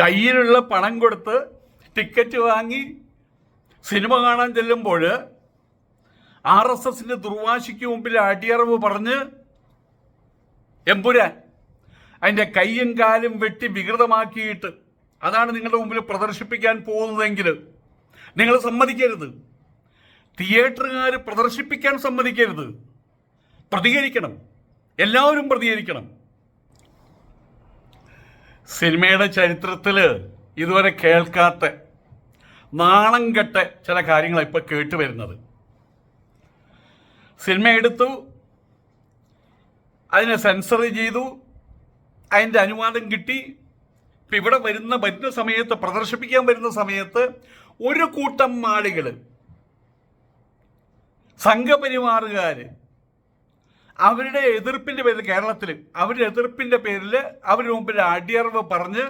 കയ്യിലുള്ള പണം കൊടുത്ത് ടിക്കറ്റ് വാങ്ങി സിനിമ കാണാൻ ചെല്ലുമ്പോൾ ആർ എസ് എസിന്റെ ദുർവാശിക്ക് മുമ്പിൽ അടിയറവ് പറഞ്ഞ് എമ്പുരാൻ അതിന്റെ കൈയും കാലും വെട്ടി വികൃതമാക്കിയിട്ട് അതാണ് നിങ്ങളുടെ മുമ്പിൽ പ്രദർശിപ്പിക്കാൻ പോകുന്നതെങ്കിൽ നിങ്ങൾ സമ്മതിക്കരുത്. തിയേറ്ററുകാർ പ്രദർശിപ്പിക്കാൻ സമ്മതിക്കരുത്. പ്രതികരിക്കണം. എല്ലാവരും പ്രതികരിക്കണം. സിനിമയുടെ ചരിത്രത്തിൽ ഇതുവരെ കേൾക്കാത്ത നാണം കെട്ട ചില കാര്യങ്ങൾ ഇപ്പോൾ കേട്ട് വരുന്നത്. സിനിമ എടുത്തു അതിനെ സെൻസർ ചെയ്തു അതിന്റെ അനുവാദം കിട്ടി. ഇപ്പം ഇവിടെ വരുന്ന വരുന്ന സമയത്ത് പ്രദർശിപ്പിക്കാൻ വരുന്ന സമയത്ത് ഒരു കൂട്ടം ആളുകൾ സംഘപരിവാറുകാർ അവരുടെ എതിർപ്പിന്റെ പേരിൽ കേരളത്തിൽ അവരുടെ എതിർപ്പിന്റെ പേരിൽ അവരുടെ മുമ്പിൽ അടിയറവ് പറഞ്ഞ്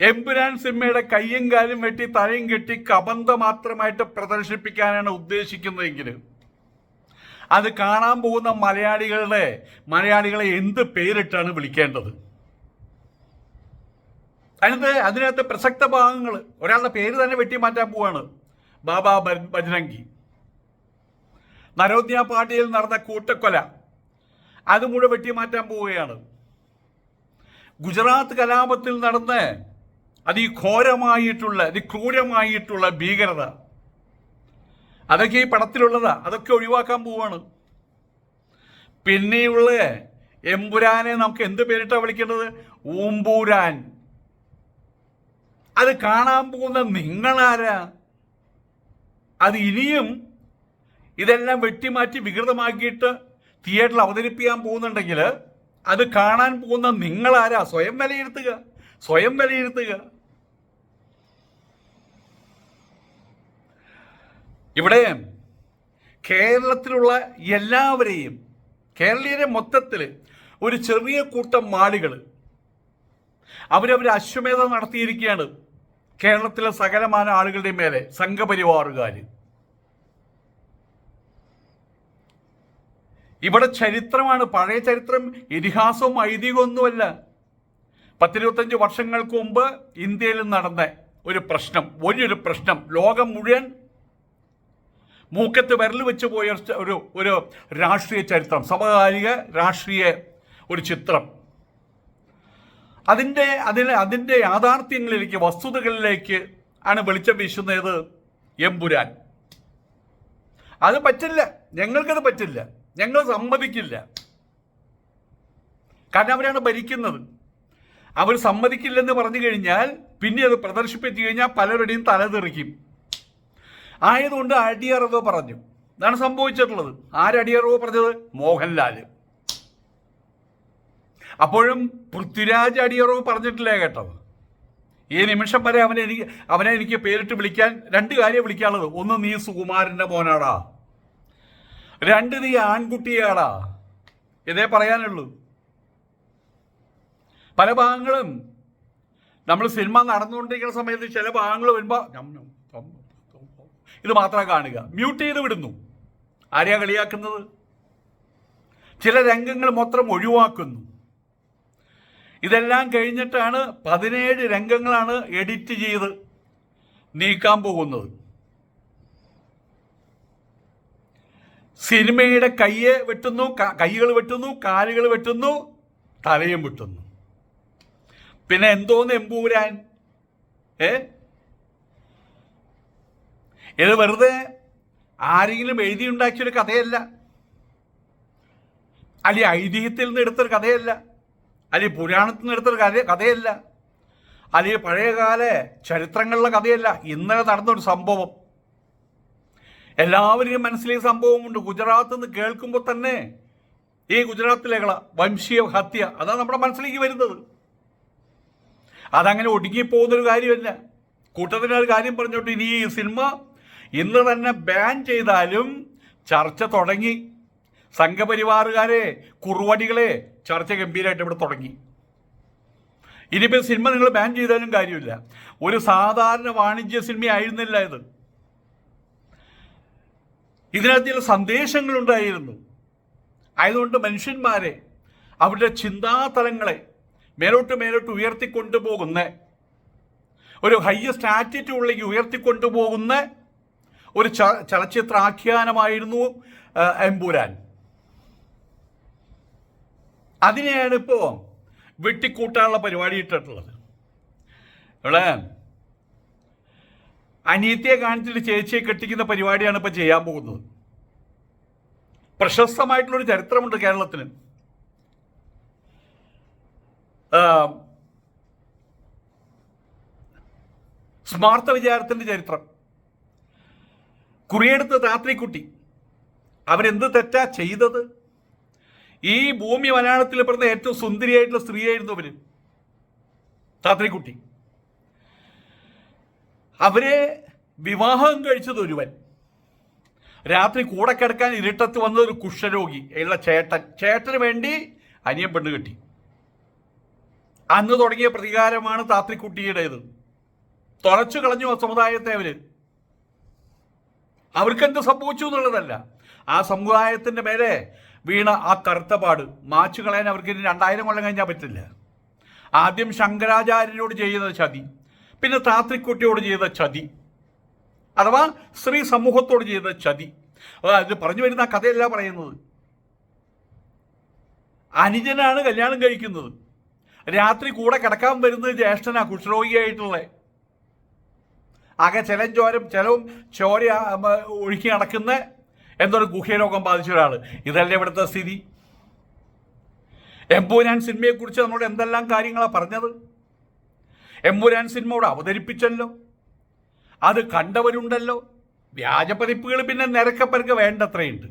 എമ്പുരാൻ സിംഹയുടെ കയ്യും കാലും വെട്ടി തലയും കെട്ടി കബന്ധ മാത്രമായിട്ട് പ്രദർശിപ്പിക്കാനാണ് ഉദ്ദേശിക്കുന്നതെങ്കിൽ അത് കാണാൻ പോകുന്ന മലയാളികളുടെ മലയാളികളെ എന്ത് പേരിട്ടാണ് വിളിക്കേണ്ടത്? അതിനകത്ത് അതിനകത്ത് പ്രസക്ത ഭാഗങ്ങൾ ഒരാളുടെ പേര് തന്നെ വെട്ടി മാറ്റാൻ പോവാണ്. ബാബ ബജ്രംഗി. നരോദ്യ പാർട്ടിയിൽ നടന്ന കൂട്ടക്കൊല അത് മുഴുവൻ വെട്ടിമാറ്റാൻ പോവുകയാണ്. ഗുജറാത്ത് കലാപത്തിൽ നടന്ന അതിഘോരമായിട്ടുള്ള അതിക്രൂരമായിട്ടുള്ള ഭീകരത. അതൊക്കെ ഈ പടത്തിലുള്ളതാ. അതൊക്കെ ഒഴിവാക്കാൻ പോവാണ്. പിന്നെയുള്ള എമ്പുരാനെ നമുക്ക് എന്ത് പേരിട്ടാ വിളിക്കേണ്ടത്? ഊമ്പൂരാൻ. അത് കാണാൻ പോകുന്ന നിങ്ങളാരാ? അത് ഇനിയും ഇതെല്ലാം വെട്ടിമാറ്റി വികൃതമാക്കിയിട്ട് തിയേറ്ററിൽ അവതരിപ്പിക്കാൻ പോകുന്നുണ്ടെങ്കിൽ അത് കാണാൻ പോകുന്ന നിങ്ങളാരാ? സ്വയം വിലയിരുത്തുക. സ്വയം വിലയിരുത്തുക. ഇവിടെ കേരളത്തിലുള്ള എല്ലാവരെയും കേരളീയരെ മൊത്തത്തിൽ ഒരു ചെറിയ കൂട്ടം മാളികൾ അവരവർ അശ്വമേധം നടത്തിയിരിക്കുകയാണ് കേരളത്തിലെ സകലമാന ആളുകളുടെ മേലെ സംഘപരിവാറുകാർ ഇവിടെ ചരിത്രമാണ് പഴയ ചരിത്രം ഇതിഹാസവും ഐതിഹ്യമൊന്നുമല്ല. പത്തിരുപത്തഞ്ച് വർഷങ്ങൾക്ക് മുമ്പ് ഇന്ത്യയിൽ നടന്ന ഒരു പ്രശ്നം വലിയൊരു പ്രശ്നം ലോകം മുഴുവൻ മൂക്കത്ത് വിരൽ വെച്ച് പോയ ഒരു ഒരു രാഷ്ട്രീയ ചരിത്രം സമകാലിക രാഷ്ട്രീയ ഒരു ചിത്രം. അതിന്റെ അതിന് അതിന്റെ യാഥാർത്ഥ്യങ്ങളിലേക്ക് വസ്തുതകളിലേക്ക് ആണ് വെളിച്ചം വീശുന്നത് എമ്പുരാൻ. അത് പറ്റില്ല ഞങ്ങൾക്കത് പറ്റില്ല. ഞങ്ങൾ സമ്മതിക്കില്ല. കാരണം അവരാണ് ഭരിക്കുന്നത്. അവർ സമ്മതിക്കില്ലെന്ന് പറഞ്ഞു കഴിഞ്ഞാൽ പിന്നെ അത് പ്രദർശിപ്പിച്ചു കഴിഞ്ഞാൽ പലരുടെയും തലതെറിക്കും ആയതുകൊണ്ട് അടിയറവ് പറഞ്ഞു. ഇതാണ് സംഭവിച്ചിട്ടുള്ളത്. ആരടിയറവ് പറഞ്ഞത്? മോഹൻലാൽ അപ്പോഴും പൃഥ്വിരാജ് അടിയറവ് പറഞ്ഞിട്ടില്ല കേട്ടത് ഈ നിമിഷം വരെ അവനെ എനിക്ക് അവനെ എനിക്ക് പേരിട്ട് വിളിക്കാൻ രണ്ട് കാര്യം വിളിക്കാനുള്ളത്. ഒന്ന് നീ സുകുമാരന്റെ മോനാടാ. രണ്ട് നീ ആൺകുട്ടിയാടാ. ഇതേ പറയാനുള്ളൂ. പല ഭാഗങ്ങളും നമ്മൾ സിനിമ നടന്നുകൊണ്ടിരിക്കുന്ന സമയത്ത് ചില ഭാഗങ്ങൾ വരുമ്പോൾ ഇത് മാത്രം കാണുക. മ്യൂട്ട് ചെയ്ത് വിടുന്നു. ആരെയാ കളിയാക്കുന്നത്? ചില രംഗങ്ങൾ മൊത്തം ഒഴിവാക്കുന്നു. ഇതെല്ലാം കഴിഞ്ഞിട്ടാണ് പതിനേഴ് രംഗങ്ങളാണ് എഡിറ്റ് ചെയ്ത് നീക്കാൻ പോകുന്നത്. സിനിമയുടെ കയ്യെ വെട്ടുന്നു കൈകൾ വെട്ടുന്നു കാലുകൾ വെട്ടുന്നു തലയും വെട്ടുന്നു. പിന്നെ എന്തോന്ന് എമ്പൂരാൻ? ഏ? ഇത് വെറുതെ ആരെങ്കിലും എഴുതിയുണ്ടാക്കിയൊരു കഥയല്ല. അല്ലെ ഐതിഹ്യത്തിൽ നിന്ന് എടുത്തൊരു കഥയല്ല. അല്ലെ പുരാണത്തിൽ നിന്ന് എടുത്തൊരു കഥ കഥയല്ല. അല്ലെ പഴയകാല ചരിത്രങ്ങളിലെ കഥയല്ല. ഇന്നലെ നടന്നൊരു സംഭവം. എല്ലാവരെയും മനസ്സിലേക്ക് സംഭവമുണ്ട്. ഗുജറാത്ത് നിന്ന് കേൾക്കുമ്പോൾ തന്നെ ഈ ഗുജറാത്തിലേക്കുള്ള വംശീയ ഹത്യ അതാണ് നമ്മുടെ മനസ്സിലേക്ക് വരുന്നത്. അതങ്ങനെ ഒടുങ്ങിപ്പോകുന്നൊരു കാര്യമല്ല. കൂട്ടത്തിന് ഒരു കാര്യം പറഞ്ഞോട്ട് ഇനി ഈ സിനിമ ഇന്ന് തന്നെ ബാൻ ചെയ്താലും ചർച്ച തുടങ്ങി. സംഘപരിവാറുകാരെ കുറുവടികളെ ചർച്ച ഗംഭീരമായിട്ട് ഇവിടെ തുടങ്ങി. ഇനിയിപ്പോൾ സിനിമ നിങ്ങൾ ബാൻ ചെയ്താലും കാര്യമില്ല. ഒരു സാധാരണ വാണിജ്യ സിനിമ ആയിരുന്നില്ല ഇത്. ഇതിനകത്ത് ചില സന്ദേശങ്ങളുണ്ടായിരുന്നു. ആയതുകൊണ്ട് മനുഷ്യന്മാരെ അവരുടെ ചിന്താതലങ്ങളെ മേലോട്ട് മേലോട്ട് ഉയർത്തിക്കൊണ്ടുപോകുന്ന ഒരു ഹയ്യസ്റ്റ് ആറ്റിറ്റ്യൂഡിലേക്ക് ഉയർത്തിക്കൊണ്ടുപോകുന്ന ഒരു ചലച്ചിത്ര ആഖ്യാനമായിരുന്നു എമ്പുരാൻ. അതിനെയാണ് ഇപ്പോൾ വെട്ടിക്കൂട്ടാനുള്ള പരിപാടി ഇട്ടിട്ടുള്ളത്. ഇവിടെ അനിയത്തിയെ കാണിച്ചിട്ട് ചേച്ചിയെ കെട്ടിക്കുന്ന പരിപാടിയാണ് ഇപ്പൊ ചെയ്യാൻ പോകുന്നത്. പ്രശസ്തമായിട്ടുള്ളൊരു ചരിത്രമുണ്ട് കേരളത്തിന്. ആ, സ്മാർത്ത വിചാരത്തിന്റെ ചരിത്രം. കുറിയെടുത്ത് താത്രിക്കുട്ടി അവരെന്ത് തെറ്റാ ചെയ്തത്? ഈ ഭൂമി മലയാളത്തിൽ പറഞ്ഞ ഏറ്റവും സുന്ദരിയായിട്ടുള്ള സ്ത്രീയായിരുന്നു അവർ. താത്രിക്കുട്ടി അവരെ വിവാഹം കഴിച്ചത് ഒരുവൻ. രാത്രി കൂടെ കിടക്കാൻ ഇരുട്ടത്ത് വന്ന ഒരു കുഷ്ഠരോഗി ഉള്ള ചേട്ടൻ. ചേട്ടന് വേണ്ടി അനിയൻ പെണ്ണ് കെട്ടി. അന്ന് തുടങ്ങിയ പ്രതികാരമാണ് താത്രിക്കുട്ടിയുടേത് തുറച്ചു കളഞ്ഞു സമുദായത്തെ അവർ. അവർക്കെന്ത് സംഭവിച്ചു എന്നുള്ളതല്ല. ആ സമുദായത്തിന്റെ മേലെ വീണ ആ കറുത്ത പാട് മാച്ചു കളയാൻ അവർക്ക് ഇനി രണ്ടായിരം കൊല്ലം കഴിഞ്ഞാൽ പറ്റില്ല. ആദ്യം ശങ്കരാചാര്യരോട് ചെയ്യുന്നത് ചതി. പിന്നെ താത്രിക്കുട്ടിയോട് ചെയ്ത ചതി. അഥവാ സ്ത്രീ സമൂഹത്തോട് ചെയ്ത ചതി. അതായത് പറഞ്ഞു വരുന്ന കഥയല്ല പറയുന്നത്. അനുജനാണ് കല്യാണം കഴിക്കുന്നത്. രാത്രി കൂടെ കിടക്കാൻ വരുന്നത് ജ്യേഷ്ഠനാ കുഷ്ഠരോഗിയായിട്ടുള്ള. ആകെ ചില ചോരം ചിലവും ചോര ഒഴുക്കി നടക്കുന്ന എന്തൊരു ഗുഹ്യരോഗം ബാധിച്ച ഒരാൾ ഇതല്ലേ ഇവിടുത്തെ സ്ഥിതി? എമ്പൂരാൻ സിനിമയെക്കുറിച്ച് നമ്മളോട് എന്തെല്ലാം കാര്യങ്ങളാണ് പറഞ്ഞത്? എമ്പൂരാൻ സിനിമ ഇവിടെ അവതരിപ്പിച്ചല്ലോ. അത് കണ്ടവരുണ്ടല്ലോ. വ്യാജപതിപ്പുകൾ പിന്നെ നിരക്കപ്പരക്ക് വേണ്ടത്രയുണ്ട്.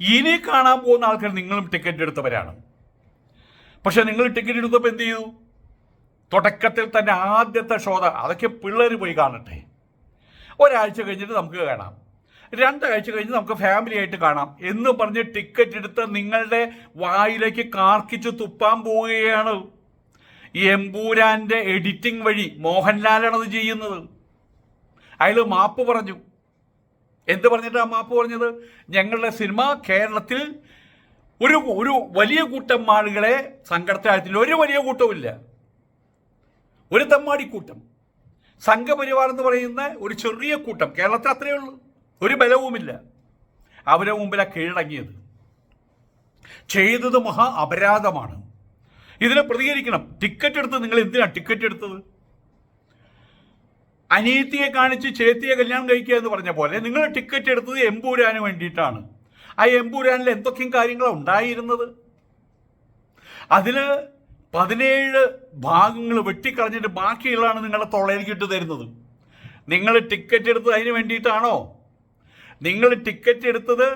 ഇനി കാണാൻ പോകുന്ന ആൾക്കാർ നിങ്ങളും ടിക്കറ്റ് എടുത്തവരാണ്. പക്ഷെ നിങ്ങൾ ടിക്കറ്റ് എടുത്തപ്പോൾ എന്ത് ചെയ്തു? തുടക്കത്തിൽ തന്നെ ആദ്യത്തെ ശോധ അതൊക്കെ പിള്ളേർ പോയി കാണട്ടെ. ഒരാഴ്ച കഴിഞ്ഞിട്ട് നമുക്ക് കാണാം. രണ്ടാഴ്ച കഴിഞ്ഞ് നമുക്ക് ഫാമിലി ആയിട്ട് കാണാം. എന്ന് പറഞ്ഞ് ടിക്കറ്റ് എടുത്ത് നിങ്ങളുടെ വായിലേക്ക് കാർക്കിച്ച് തുപ്പാൻ പോവുകയാണ്. ഈ എമ്പൂരാന്റെ എഡിറ്റിംഗ് വഴി മോഹൻലാലാണത് ചെയ്യുന്നത്. അയാൾ മാപ്പ് പറഞ്ഞു. എന്ത് പറഞ്ഞിട്ടാണ് മാപ്പ് പറഞ്ഞത്? ഞങ്ങളുടെ സിനിമ കേരളത്തിൽ ഒരു ഒരു വലിയ കൂട്ടം ആളുകളെ സങ്കടത്തിലാഴ്ത്തില്ല. ഒരു വലിയ കൂട്ടവുമില്ല. ഒരു തമ്മാടിക്കൂട്ടം. സംഘപരിവാർ എന്ന് പറയുന്ന ഒരു ചെറിയ കൂട്ടം. കേരളത്തിൽ അത്രയേ ഉള്ളൂ. ഒരു ബലവുമില്ല. അവരെ മുമ്പിലാണ് കീഴടങ്ങിയത്. ചെയ്തത് മഹാ അപരാധമാണ്. ഇതിനെ പ്രതികരിക്കണം. ടിക്കറ്റ് എടുത്ത് നിങ്ങൾ എന്തിനാണ് ടിക്കറ്റ് എടുത്തത്? അനീതിയെ കാണിച്ച് ചേത്തിയെ കല്യാണം കഴിക്കുക എന്ന് പറഞ്ഞ പോലെ നിങ്ങൾ ടിക്കറ്റ് എടുത്തത് എമ്പൂരാന് വേണ്ടിയിട്ടാണ്. ആ എമ്പൂരാനിൽ എന്തൊക്കെയും കാര്യങ്ങളാണ് ഉണ്ടായിരുന്നത്? അതിൽ പതിനേഴ് ഭാഗങ്ങൾ വെട്ടിക്കളഞ്ഞിട്ട് ബാക്കിയുള്ളതാണ് നിങ്ങളുടെ തൊള്ളയിലേക്ക് ഇട്ട് തരുന്നത്. നിങ്ങൾ ടിക്കറ്റ് എടുത്തത് അതിന് വേണ്ടിയിട്ടാണോ? നിങ്ങൾ ടിക്കറ്റ് എടുത്തത്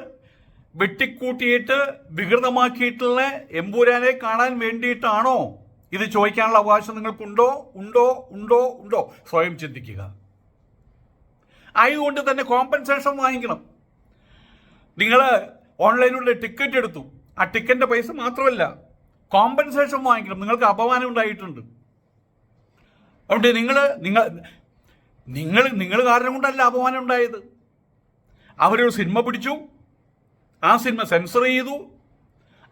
വെട്ടിക്കൂട്ടിയിട്ട് വികൃതമാക്കിയിട്ടുള്ള എമ്പൂരാനെ കാണാൻ വേണ്ടിയിട്ടാണോ? ഇത് ചോദിക്കാനുള്ള അവകാശം നിങ്ങൾക്കുണ്ടോ? ഉണ്ടോ? ഉണ്ടോ? ഉണ്ടോ? സ്വയം ചിന്തിക്കുക. ആയതുകൊണ്ട് തന്നെ കോമ്പൻസേഷൻ വാങ്ങിക്കണം. നിങ്ങൾ ഓൺലൈനിലൂടെ ടിക്കറ്റ് എടുത്തു. ആ ടിക്കറ്റിന്റെ പൈസ മാത്രമല്ല കോമ്പൻസേഷൻ വാങ്ങിക്കണം. നിങ്ങൾക്ക് അപമാനം ഉണ്ടായിട്ടുണ്ട്. അതുകൊണ്ട് നിങ്ങൾ നിങ്ങൾ നിങ്ങൾ നിങ്ങൾ കാരണം കൊണ്ടല്ല അപമാനം ഉണ്ടായത്. അവരൊരു സിനിമ പിടിച്ചു. ആ സിനിമ സെൻസർ ചെയ്തു.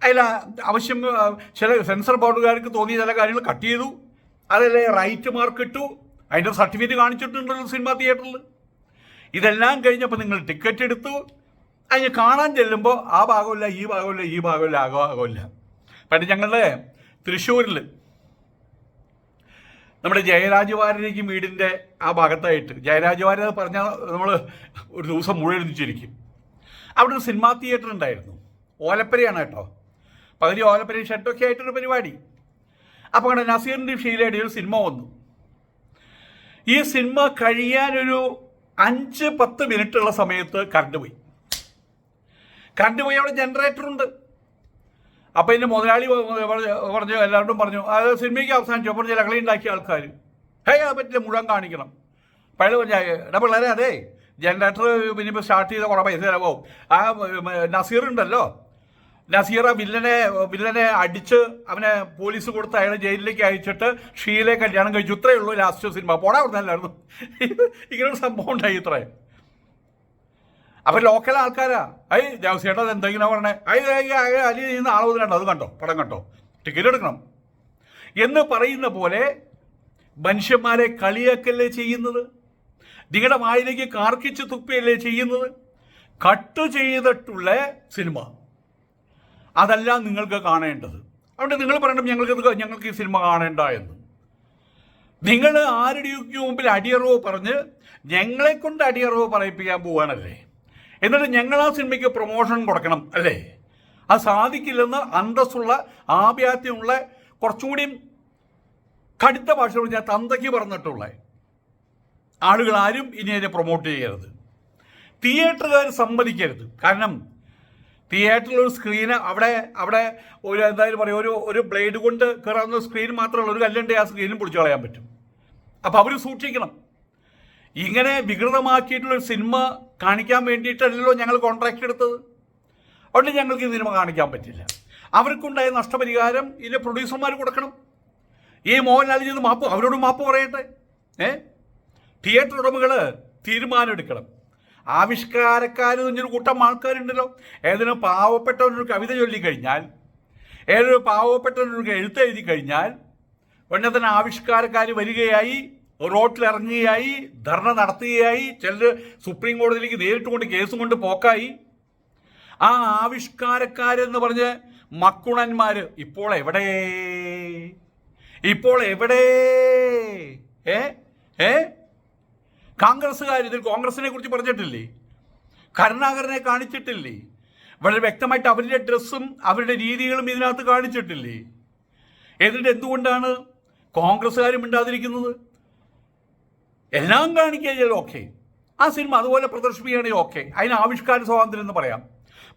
അതിൽ ആവശ്യം ചില സെൻസർ ബോർഡുകാർക്ക് തോന്നിയ ചില കാര്യങ്ങൾ കട്ട് ചെയ്തു. അതല്ലേ റൈറ്റ് മാർക്ക് ഇട്ടു. അതിന്റെ സർട്ടിഫിക്കറ്റ് കാണിച്ചിട്ടുണ്ടല്ലോ സിനിമ തിയേറ്ററിൽ. ഇതെല്ലാം കഴിഞ്ഞപ്പോൾ നിങ്ങൾ ടിക്കറ്റ് എടുത്തു. അതിന് കാണാൻ ചെല്ലുമ്പോൾ ആ ഭാഗമില്ല ഈ ഭാഗമില്ല ഈ ഭാഗമില്ല ആ ഭാഗമില്ല. പണ്ട് ഞങ്ങളുടെ തൃശ്ശൂരിൽ നമ്മുടെ ജയരാജവാരനേക്കും വീടിന്റെ ആ ഭാഗത്തായിട്ട് ജയരാജവാരൻ എന്ന് പറഞ്ഞാൽ നമ്മൾ ഒരു ദിവസം മുഴുവൻ ചിരിക്കും. അവിടെ ഒരു സിനിമാ തിയേറ്റർ ഉണ്ടായിരുന്നു. ഓലപ്പരയാണ് കേട്ടോ. പകുതി ഓലപ്പരയും ഷർട്ടൊക്കെ ആയിട്ടൊരു പരിപാടി. അപ്പോൾ അങ്ങനെ നസീറിന്റെയും ഷീലയുടെയും ഒരു സിനിമ വന്നു. ഈ സിനിമ കഴിയാനൊരു അഞ്ച് പത്ത് മിനിറ്റ് ഉള്ള സമയത്ത് കറണ്ട് പോയി. കറണ്ട് പോയി അവിടെ ജനറേറ്റർ ഉണ്ട്. അപ്പോൾ എന്റെ മുതലാളി പറഞ്ഞു എല്ലാവരും പറഞ്ഞു അത് സിനിമയ്ക്ക് അവസാനിച്ചു അപ്പോൾ ലഹളി ഉണ്ടാക്കിയ ആൾക്കാർ ഹേ പറ്റില്ല മുഴുവൻ കാണിക്കണം. പഴയ പറഞ്ഞ പിള്ളേരെ അതെ ജനറേറ്റർ ഇനിയിപ്പോൾ സ്റ്റാർട്ട് ചെയ്ത കുറേ പൈസ ചിലവാവും. ആ നസീർ ഉണ്ടല്ലോ. നസീർ ആ വില്ലനെ വില്ലനെ അടിച്ച് അവനെ പോലീസ് കൊടുത്ത് അയാളെ ജയിലിലേക്ക് അയച്ചിട്ട് ഷീലെ കല്യാണം കഴിച്ചു. ഇത്രയേ ഉള്ളൂ ലാസ്റ്റ് സിനിമ പോടാ അവിടെ ഇങ്ങനൊരു സംഭവം ഉണ്ടായി ഇത്രേ അപ്പൊ ലോക്കൽ ആൾക്കാരാ. ഐ ദേവസ്വേട്ടാ എന്തെങ്കിലും പറഞ്ഞേ? ഐ അലി നീ നാളെ മുതലുണ്ടോ അത് കണ്ടോ? പടം കണ്ടോ? ടിക്കറ്റ് എടുക്കണം. എന്ന് പറയുന്ന പോലെ മനുഷ്യന്മാരെ കളിയാക്കല്ലേ ചെയ്യുന്നത്? നിങ്ങളുടെ വായിലേക്ക് കാർക്കിച്ച് തുപ്പിയല്ലേ ചെയ്യുന്നത്? കട്ട് ചെയ്തിട്ടുള്ള സിനിമ. അതല്ല നിങ്ങൾക്ക് കാണേണ്ടത്. അതുകൊണ്ട് നിങ്ങൾ പറയണം ഞങ്ങൾക്ക് ഞങ്ങൾക്ക് ഈ സിനിമ കാണേണ്ട എന്ന്. നിങ്ങൾ ആരുടെയൊക്കെ മുമ്പിൽ അടിയറവ് പറഞ്ഞ് ഞങ്ങളെ കൊണ്ട് അടിയറവ് പറയിപ്പിക്കാൻ പോവാണല്ലേ എന്നിട്ട് ഞങ്ങൾ ആ സിനിമയ്ക്ക് പ്രൊമോഷൻ കൊടുക്കണം അല്ലേ? അത് സാധിക്കില്ലെന്ന് അന്തസ്സുള്ള ആഭ്യാത്യമുള്ള കുറച്ചുകൂടിയും കടുത്ത ഭാഷ ഞാൻ തന്തയ്ക്ക് പറഞ്ഞിട്ടുള്ള. ആളുകൾ ആരും ഇനി അതിനെ പ്രൊമോട്ട് ചെയ്യരുത്. തിയേറ്ററുകാർ സമ്മതിക്കരുത്. കാരണം തിയേറ്ററിൽ ഒരു സ്ക്രീന് അവിടെ അവിടെ ഒരു എന്തായാലും പറയും ഒരു ഒരു ബ്ലേഡ് കൊണ്ട് കയറാവുന്ന സ്ക്രീൻ മാത്രമല്ല ഒരു കല്ലുണ്ട് ആ സ്ക്രീനും പൊളിച്ചു കളയാൻ പറ്റും. അപ്പോൾ അവർ സൂക്ഷിക്കണം. ഇങ്ങനെ വികൃതമാക്കിയിട്ടുള്ള ഒരു സിനിമ കാണിക്കാൻ വേണ്ടിയിട്ടല്ലല്ലോ ഞങ്ങൾ കോൺട്രാക്ട് എടുത്തത്. അതുകൊണ്ട് ഞങ്ങൾക്ക് ഈ സിനിമ കാണിക്കാൻ പറ്റില്ല. അവർക്കുണ്ടായ നഷ്ടപരിഹാരം ഇതിന്റെ പ്രൊഡ്യൂസർമാർ കൊടുക്കണം. ഈ മോഹൻലാൽ ചെയ്ത് മാപ്പ് അവരോട് മാപ്പ് പറയട്ടെ. ഏ? തിയേറ്റർ ഉടമകൾ തീരുമാനമെടുക്കണം. ആവിഷ്കാരക്കാർ എന്നൊരു കൂട്ടം ആൾക്കാരുണ്ടല്ലോ. ഏതൊരു പാവപ്പെട്ടവനൊരു കവിത ചൊല്ലിക്കഴിഞ്ഞാൽ ഏതൊരു പാവപ്പെട്ടവനൊരു എഴുത്ത് എഴുതി കഴിഞ്ഞാൽ ഉടനെ ആവിഷ്കാരക്കാർ വരികയായി റോട്ടിലിറങ്ങുകയായി ധർണ നടത്തുകയായി ചിലർ സുപ്രീം കോടതിയിലേക്ക് നേരിട്ട് കൊണ്ട് കേസും കൊണ്ട് പോക്കായി. ആ ആവിഷ്കാരക്കാരെന്ന് പറഞ്ഞ് മക്കുണന്മാർ ഇപ്പോൾ എവിടെ? ഇപ്പോൾ എവിടെ? ഏ? ഏ? കോൺഗ്രസ്സുകാർ ഇതിൽ കോൺഗ്രസിനെ കുറിച്ച് പറഞ്ഞിട്ടില്ലേ? കരുണാകരനെ കാണിച്ചിട്ടില്ലേ? വളരെ വ്യക്തമായിട്ട് അവരുടെ ഡ്രസ്സും അവരുടെ രീതികളും ഇതിനകത്ത് കാണിച്ചിട്ടില്ലേ? എന്നിട്ട് എന്തുകൊണ്ടാണ് കോൺഗ്രസ്സുകാരും ഇണ്ടാതിരിക്കുന്നത് എല്ലാം കാണിക്കുകയാൽ ഓക്കെ. ആ സിനിമ അതുപോലെ പ്രദർശിപ്പിക്കുകയാണെങ്കിൽ ഓക്കെ. അതിന് ആവിഷ്കാര സ്വാതന്ത്ര്യം എന്ന് പറയാം.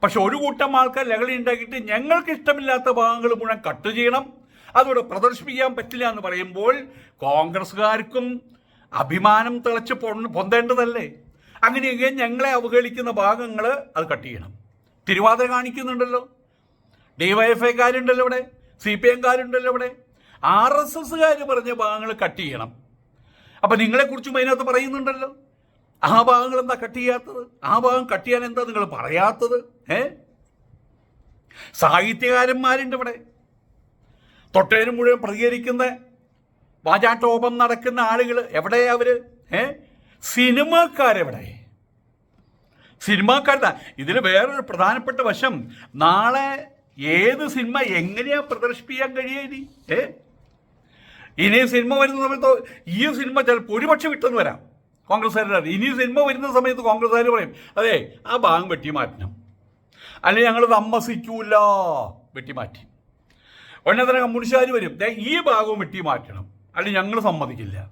പക്ഷെ ഒരു കൂട്ടം ആൾക്കാർ ലഹളി ഉണ്ടാക്കിയിട്ട് ഞങ്ങൾക്ക് ഇഷ്ടമില്ലാത്ത ഭാഗങ്ങൾ മുഴുവൻ കട്ട് ചെയ്യണം. അതോടെ പ്രദർശിപ്പിക്കാൻ പറ്റില്ല എന്ന് പറയുമ്പോൾ കോൺഗ്രസ്സുകാർക്കും അഭിമാനം തിളച്ച് പൊന്തേണ്ടതല്ലേ? അങ്ങനെയൊക്കെ ഞങ്ങളെ അവഹേളിക്കുന്ന ഭാഗങ്ങൾ അത് കട്ട് ചെയ്യണം. തിരുവാതിര കാണിക്കുന്നുണ്ടല്ലോ. ഡിവൈഎഫ്ഐക്കാരുണ്ടല്ലോ ഇവിടെ. സി പി എംകാരുണ്ടല്ലോ ഇവിടെ. ആർ എസ് എസ്സുകാർ പറഞ്ഞ ഭാഗങ്ങൾ കട്ട് ചെയ്യണം. അപ്പം നിങ്ങളെക്കുറിച്ചും അതിനകത്ത് പറയുന്നുണ്ടല്ലോ. ആ ഭാഗങ്ങൾ എന്താ കട്ട് ചെയ്യാത്തത്? ആ ഭാഗം കട്ട് ചെയ്യാൻ എന്താ നിങ്ങൾ പറയാത്തത്? ഏ? സാഹിത്യകാരന്മാരുണ്ട് ഇവിടെ. തൊട്ടേനും മുഴുവൻ പ്രതികരിക്കുന്ന വാചാട്ടോപം നടക്കുന്ന ആളുകൾ എവിടെ അവർ? ഏ? സിനിമാക്കാരെവിടെ? സിനിമാക്കാരുടെ ഇതിൽ വേറൊരു പ്രധാനപ്പെട്ട വശം. നാളെ ഏത് സിനിമ എങ്ങനെയാ പ്രദർശിപ്പിക്കാൻ കഴിയുക ഇനി? ഏ? ഇനി സിനിമ വരുന്ന സമയത്ത് ഈ സിനിമ ചിലപ്പോൾ ഒരുപക്ഷെ വിട്ടെന്ന് വരാം. കോൺഗ്രസ്സുകാരുടെ ഇനി സിനിമ വരുന്ന സമയത്ത് കോൺഗ്രസ്സുകാർ പറയും അതെ ആ ഭാഗം വെട്ടി മാറ്റണം അല്ലെങ്കിൽ ഞങ്ങൾ താമസിക്കൂല വെട്ടി മാറ്റി ഉടനെ തന്നെ കമ്മ്യൂണിസ്റ്റുകാർ വരും. ഈ ഭാഗവും വെട്ടി മാറ്റണം അല്ലെങ്കിൽ ഞങ്ങൾ സമ്മതിക്കില്ല.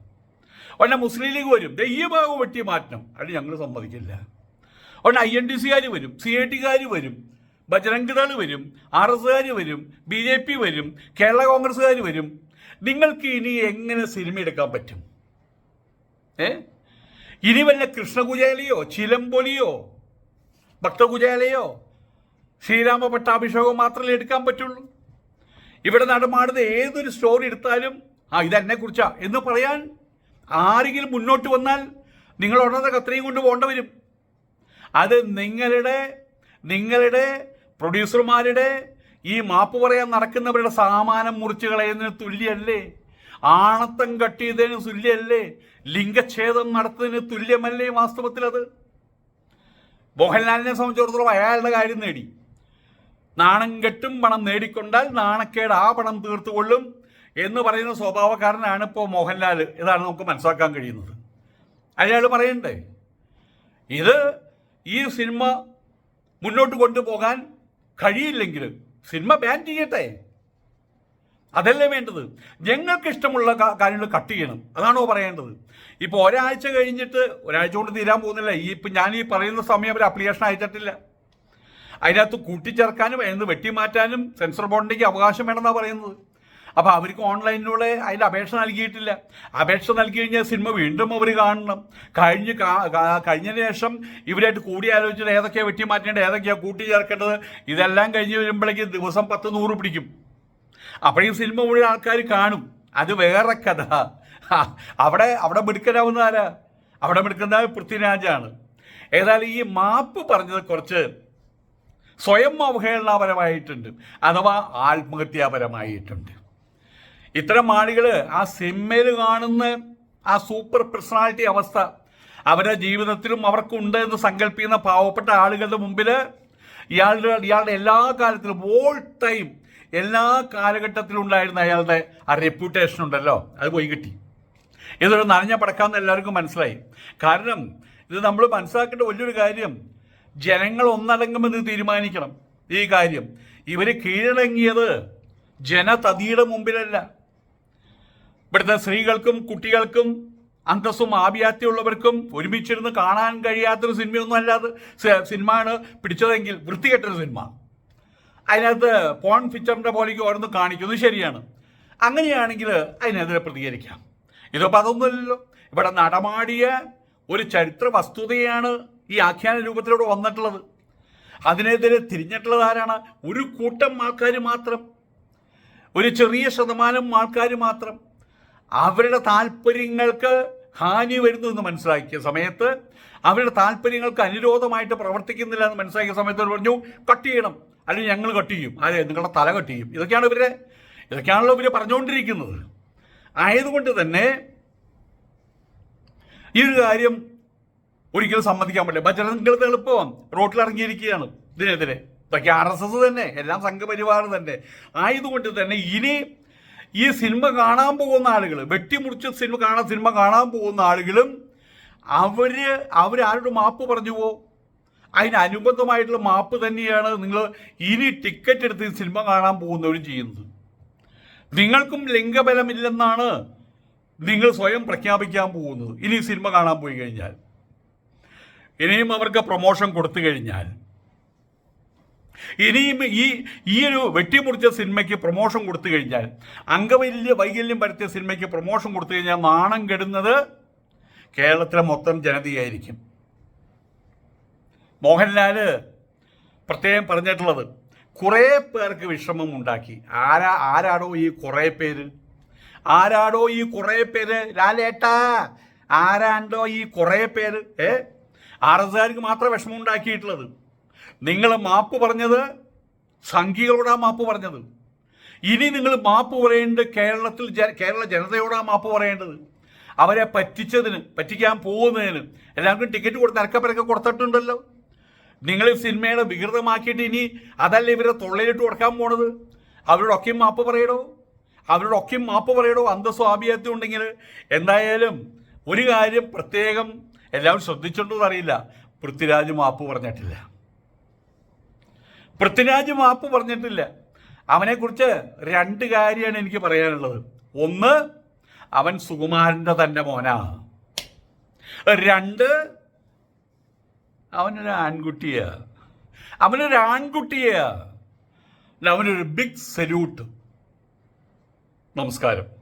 ഉടനെ മുസ്ലിം ലീഗ് വരും. ദേ ഈ ഭാഗവും വെട്ടി മാറ്റണം അല്ലെങ്കിൽ ഞങ്ങൾ സമ്മതിക്കില്ല. ഉടനെ ഐ എൻ ഡി സിക്കാർ വരും. സി ഐ ടിക്കാർ വരും. ബജരംഗ് ദൾ വരും. ആർ എസ്കാർ വരും. ബി ജെ പി വരും. കേരള കോൺഗ്രസ്സുകാർ വരും. നിങ്ങൾക്ക് ഇനി എങ്ങനെ സിനിമ എടുക്കാൻ പറ്റും? ഏ? ഇനി വല്ല കൃഷ്ണകുചേലയോ ചിലമ്പൊലിയോ ഭക്തകുചേലയോ ശ്രീരാമ പട്ടാഭിഷേകം മാത്രമേ എടുക്കാൻ പറ്റുള്ളൂ? ഇവിടെ നടമാടുന്ന ഏതൊരു സ്റ്റോറി എടുത്താലും ആ ഇതെന്നെ കുറിച്ചാ എന്ന് പറയാൻ ആരെങ്കിലും മുന്നോട്ട് വന്നാൽ നിങ്ങൾ ഉടനെ കത്രയും കൊണ്ട് പോകേണ്ട വരും. അത് നിങ്ങളുടെ നിങ്ങളുടെ പ്രൊഡ്യൂസർമാരുടെ ഈ മാപ്പ് പറയാൻ നടക്കുന്നവരുടെ സാമാനം മുറിച്ച് കളയുന്നതിന് തുല്യല്ലേ ആണത്തം കട്ടിയതിന് തുല്യല്ലേ ലിംഗച്ഛേദം നടത്തുന്നതിന് തുല്യമല്ലേ വാസ്തവത്തിൽ അത്? മോഹൻലാലിനെ സംബന്ധിച്ചിടത്തോളം അയാളുടെ കാര്യം നേടി. നാണം കെട്ടും പണം നേടിക്കൊണ്ടാൽ നാണക്കേട് ആ പണം തീർത്തുകൊള്ളും. എന്ന് പറയുന്ന സ്വഭാവക്കാരനാണ് ഇപ്പോൾ മോഹൻലാൽ ഇതാണ് നമുക്ക് മനസ്സിലാക്കാൻ കഴിയുന്നത്. അയാൾ പറയണ്ടേ? ഇത് ഈ സിനിമ മുന്നോട്ട് കൊണ്ടുപോകാൻ കഴിയില്ലെങ്കിൽ സിനിമ ബാൻ ചെയ്യട്ടെ? അതല്ലേ വേണ്ടത്? ഞങ്ങൾക്ക് ഇഷ്ടമുള്ള കാര്യങ്ങൾ കട്ട് ചെയ്യണം. അതാണോ പറയേണ്ടത്? ഇപ്പോൾ ഒരാഴ്ച കഴിഞ്ഞിട്ട് ഒരാഴ്ച കൊണ്ട് തീരാൻ പോകുന്നില്ല. ഈ ഇപ്പം ഞാൻ ഈ പറയുന്ന സമയം ഒരു അപ്ലിക്കേഷൻ അയച്ചിട്ടില്ല. അതിനകത്ത് കൂട്ടിച്ചേർക്കാനും എന്ന് വെട്ടിമാറ്റാനും സെൻസർ ബോർഡിലേക്ക് അവകാശം വേണമെന്നാണ് പറയുന്നത്. അപ്പോൾ അവർക്ക് ഓൺലൈനിലൂടെ അതിന്റെ അപേക്ഷ നൽകിയിട്ടില്ല. അപേക്ഷ നൽകി കഴിഞ്ഞാൽ സിനിമ വീണ്ടും അവർ കാണണം. കഴിഞ്ഞ് കഴിഞ്ഞതിന് ശേഷം ഇവരായിട്ട് കൂടിയാലോചിച്ചിട്ട് ഏതൊക്കെയാണ് വെട്ടി മാറ്റേണ്ടത് ഏതൊക്കെയാണ് കൂട്ടിച്ചേർക്കേണ്ടത് ഇതെല്ലാം കഴിഞ്ഞ് വരുമ്പോഴേക്ക് ദിവസം പത്ത് നൂറ് പിടിക്കും. അപ്പോൾ ഈ സിനിമ മുഴുവൻ ആൾക്കാർ കാണും. അത് വേറെ കഥ. അവിടെ അവിടെ മിടുക്കനാവുന്ന അവിടെ മിടുക്കുന്ന പൃഥ്വിരാജാണ്. ഏതായാലും ഈ മാപ്പ് പറഞ്ഞത് കുറച്ച് സ്വയം അവഹേളനാപരമായിട്ടുണ്ട്. അഥവാ ആത്മഹത്യാപരമായിട്ടുണ്ട്. ഇത്തരം ആളുകൾ ആ സിനിമയിൽ കാണുന്ന ആ സൂപ്പർ പേഴ്സണാലിറ്റി അവസ്ഥ അവരുടെ ജീവിതത്തിലും അവർക്കുണ്ട് എന്ന് സങ്കല്പിക്കുന്ന പാവപ്പെട്ട ആളുകളുടെ മുമ്പിൽ ഇയാളുടെ ഇയാളുടെ എല്ലാ കാലത്തിലും ഓൾ ടൈം എല്ലാ കാലഘട്ടത്തിലും ഉണ്ടായിരുന്ന അയാളുടെ ആ റെപ്യൂട്ടേഷൻ ഉണ്ടല്ലോ അത് പോയി കിട്ടി. ഇതൊരു നനഞ്ഞ പടക്കാമെന്ന് എല്ലാവർക്കും മനസ്സിലായി. കാരണം ഇത് നമ്മൾ മനസ്സിലാക്കേണ്ട വലിയൊരു കാര്യം ജനങ്ങൾ ഒന്നടങ്ങുമെന്ന് തീരുമാനിക്കണം ഈ കാര്യം. ഇവർ കീഴടങ്ങിയത് ജനതതിയുടെ മുമ്പിലല്ല. ഇവിടുത്തെ സ്ത്രീകൾക്കും കുട്ടികൾക്കും അന്തസ്സും ആഭിയാത്യമുള്ളവർക്കും ഒരുമിച്ചിരുന്ന് കാണാൻ കഴിയാത്തൊരു സിനിമയൊന്നും അല്ലാതെ സിനിമയാണ് പിടിച്ചതെങ്കിൽ വൃത്തികെട്ടൊരു സിനിമ. അതിനകത്ത് പോൺ പിക്ചറിന്റെ പോലേക്ക് ഓരോന്ന് കാണിക്കുന്നത് ശരിയാണ്. അങ്ങനെയാണെങ്കിൽ അതിനെതിരെ പ്രതികരിക്കാം. ഇതിപ്പോൾ അതൊന്നുമല്ലല്ലോ. ഇവിടെ നടമാടിയ ഒരു ചരിത്ര വസ്തുതയാണ് ഈ ആഖ്യാന രൂപത്തിലൂടെ വന്നിട്ടുള്ളത്. അതിനെതിരെ തിരിഞ്ഞിട്ടുള്ളത് ആരാണ്? ഒരു കൂട്ടം ആൾക്കാർ മാത്രം. ഒരു ചെറിയ ശതമാനം ആൾക്കാർ മാത്രം. അവരുടെ താല്പര്യങ്ങൾക്ക് ഹാനി വരുന്നു എന്ന് മനസ്സിലാക്കിയ സമയത്ത് അവരുടെ താല്പര്യങ്ങൾക്ക് അനുരോധമായിട്ട് പ്രവർത്തിക്കുന്നില്ല എന്ന് മനസ്സിലാക്കിയ സമയത്ത് പറഞ്ഞു കട്ട് ചെയ്യണം. അല്ലെങ്കിൽ ഞങ്ങൾ കട്ട് ചെയ്യും. അതെ നിങ്ങളുടെ തല കട്ട് ചെയ്യും. ഇതൊക്കെയാണ് ഇവരെ ഇതൊക്കെയാണല്ലോ ഇവർ പറഞ്ഞുകൊണ്ടിരിക്കുന്നത്. ആയതുകൊണ്ട് തന്നെ ഈ ഒരു കാര്യം ഒരിക്കലും സമ്മതിക്കാൻ പറ്റില്ല. ബജരംഗളത്ത് എളുപ്പം റോട്ടിൽ ഇറങ്ങിയിരിക്കുകയാണ് ഇതിനെതിരെ. ഇതൊക്കെ ആർ എസ് എസ് തന്നെ. എല്ലാം സംഘപരിവാർ തന്നെ. ആയതുകൊണ്ട് തന്നെ ഇനി ഈ സിനിമ കാണാൻ പോകുന്ന ആളുകൾ വെട്ടിമുറിച്ച സിനിമ കാണാൻ സിനിമ കാണാൻ പോകുന്ന ആളുകളും അവർ അവരാരോട് മാപ്പ് പറഞ്ഞു പോ. അതിനനുബന്ധമായിട്ടുള്ള മാപ്പ് തന്നെയാണ് നിങ്ങൾ ഇനി ടിക്കറ്റ് എടുത്ത് സിനിമ കാണാൻ പോകുന്നവരും ചെയ്യുന്നത്. നിങ്ങൾക്കും ലിംഗബലമില്ലെന്നാണ് നിങ്ങൾ സ്വയം പ്രഖ്യാപിക്കാൻ പോകുന്നത്. ഇനി സിനിമ കാണാൻ പോയി കഴിഞ്ഞാൽ ഇനിയും അവർക്ക് പ്രൊമോഷൻ കൊടുത്തു കഴിഞ്ഞാൽ ഇനിയും ഈ ഈ ഒരു വെട്ടിമുറിച്ച സിനിമയ്ക്ക് പ്രൊമോഷൻ കൊടുത്തു കഴിഞ്ഞാൽ അംഗവൈല്യ വൈകല്യം വരുത്തിയ സിനിമയ്ക്ക് പ്രൊമോഷൻ കൊടുത്തു കഴിഞ്ഞാൽ നാണം കെടുന്നത് കേരളത്തിലെ മൊത്തം ജനതയായിരിക്കും. മോഹൻലാൽ പ്രത്യേകം പറഞ്ഞിട്ടുള്ളത് കുറേ പേർക്ക് വിഷമം ഉണ്ടാക്കി. ആരാ ആരാടോ ഈ കുറേ പേര്? ആരാടോ ഈ കുറേ പേര്? ലാലേട്ടാ ആരാണ്ടോ ഈ കുറേ പേര്? ഏ? ആർ എസ്കാർക്ക് മാത്രം വിഷമം ഉണ്ടാക്കിയിട്ടുള്ളത്? നിങ്ങൾ മാപ്പ് പറഞ്ഞത് സംഘികളോടാ മാപ്പ് പറഞ്ഞത്. ഇനി നിങ്ങൾ മാപ്പ് പറയേണ്ടത് കേരളത്തിൽ കേരള ജനതയോടാ മാപ്പ് പറയേണ്ടത്. അവരെ പറ്റിച്ചതിന് പറ്റിക്കാൻ പോകുന്നതിന് എല്ലാവർക്കും ടിക്കറ്റ് കൊടുത്ത് അരക്കപ്പരക്കെ കൊടുത്തിട്ടുണ്ടല്ലോ. നിങ്ങൾ സിനിമയുടെ വികൃതമാക്കിയിട്ട് ഇനി അതല്ല ഇവരെ തൊള്ളയിലിട്ട് കൊടുക്കാൻ പോണത്? അവരോടൊക്കെയും മാപ്പ് പറയടോ? അവരോടൊക്കെയും മാപ്പ് പറയടോ? അന്തസ്വാഭിയത്വം ഉണ്ടെങ്കിൽ എന്തായാലും ഒരു കാര്യം പ്രത്യേകം എല്ലാവരും ശ്രദ്ധിച്ചിട്ടുണ്ടോ അറിയില്ല. പൃഥ്വിരാജ് മാപ്പ് പറഞ്ഞിട്ടില്ല. പൃഥ്വിരാജ് മാപ്പ് പറഞ്ഞിട്ടില്ല. അവനെ കുറിച്ച് രണ്ട് കാര്യമാണ് എനിക്ക് പറയാനുള്ളത്. ഒന്ന് അവൻ സുകുമാരന്റെ തന്റെ മോനാ. രണ്ട് അവനൊരു ആൺകുട്ടിയാ. അവനൊരു ആൺകുട്ടിയാ. അവനൊരു ബിഗ് സല്യൂട്ട് നമസ്കാരം.